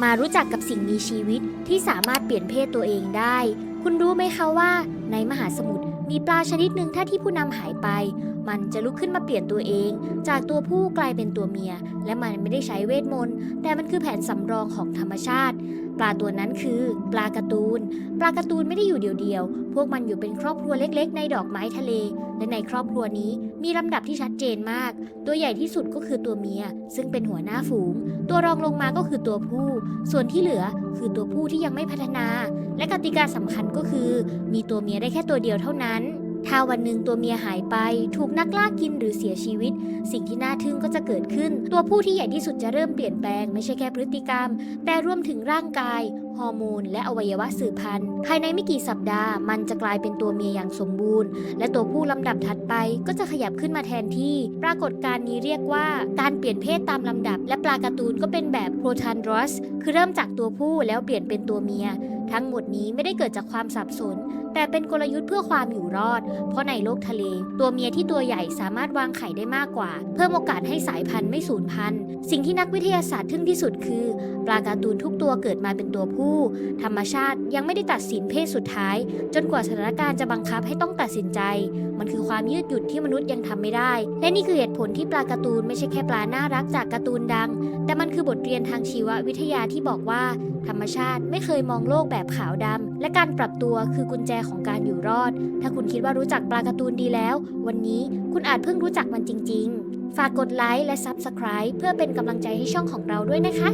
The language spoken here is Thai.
มารู้จักกับสิ่งมีชีวิตที่สามารถเปลี่ยนเพศตัวเองได้ คุณรู้ไหมคะว่า ในมหาสมุทรมีปลาชนิดหนึ่งถ้าที่ผู้นำหายไป มันจะลุกขึ้นมาเปลี่ยนตัวเอง จากตัวผู้กลายเป็นตัวเมีย และมันไม่ได้ใช้เวทมนต์ แต่มันคือแผนสำรองของธรรมชาติ ปลาตัวนั้นคือ ปลาการ์ตูน ปลาการ์ตูนไม่ได้อยู่เดียวๆ พวกมันอยู่เป็นครอบครัวเล็ก ๆ ในดอกไม้ทะเล และในครอบครัวนี้มีลำดับที่ชัดเจนมาก ตัวใหญ่ที่สุดก็คือตัวเมีย ซึ่งเป็นหัวหน้าฝูง ตัวรองลงมาก็คือตัวผู้ ส่วนที่เหลือคือตัวผู้ที่ยังไม่พัฒนา และกติกาสำคัญก็คือ มีตัวเมียได้แค่ตัวเดียวเท่านั้น ถ้าวันหนึ่งตัวเมียหายไป ถูกนักล่ากินหรือเสียชีวิต สิ่งที่น่าทึ่งก็จะเกิดขึ้น ตัวผู้ที่ใหญ่ที่สุดจะเริ่มเปลี่ยนแปลงไม่ใช่แค่พฤติกรรม แต่รวมถึงร่างกายฮอร์โมนและอวัยวะสืบพันธุ์ ภายในไม่กี่สัปดาห์ มันจะกลายเป็นตัวเมียอย่างสมบูรณ์ และตัวผู้ลำดับถัดไปก็จะขยับขึ้นมาแทนที่ ปรากฏการณ์นี้เรียกว่าการเปลี่ยนเพศตามลำดับ และปลาการ์ตูนก็เป็นแบบโปรทันดรอสคือเริ่มจากตัวผู้แล้วเปลี่ยนเป็นตัวเมียทั้งหมดนี้ไม่ได้เกิดจากความสับสน แต่เป็นกลยุทธ์เพื่อความอยู่รอด เพราะในโลกทะเล ตัวเมียที่ตัวใหญ่สามารถวางไข่ได้มากกว่า เพิ่มโอกาสให้สายพันธุ์ไม่สูญพันธุ์ สิ่งที่นักวิทยาศาสตร์ทึ่งที่สุดคือ ปลาการ์ตูนทุกตัวเกิดมาเป็นตัวผู้ ธรรมชาติยังไม่ได้ตัดสินเพศสุดท้าย จนกว่าสถานการณ์จะบังคับให้ต้องตัดสินใจ มันคือความยืดหยุ่นที่มนุษย์ยังทำไม่ได้ และนี่คือเหตุผลที่ปลาการ์ตูนไม่ใช่แค่ปลาน่ารักจากการ์ตูนดัง แต่มันคือบทเรียนทางชีววิทยาที่บอกว่า ธรรมชาติไม่เคยมองโลกแบบขาวดำ และการปรับตัวคือกุญแจของการอยู่รอด ถ้าคุณคิดว่ารู้จักปลาการ์ตูนดีแล้ว วันนี้คุณอาจเพิ่งรู้จักมันจริง ๆ ฝากกดไลค์และ Subscribe เพื่อเป็นกำลังใจให้ช่องของเราด้วยนะคะ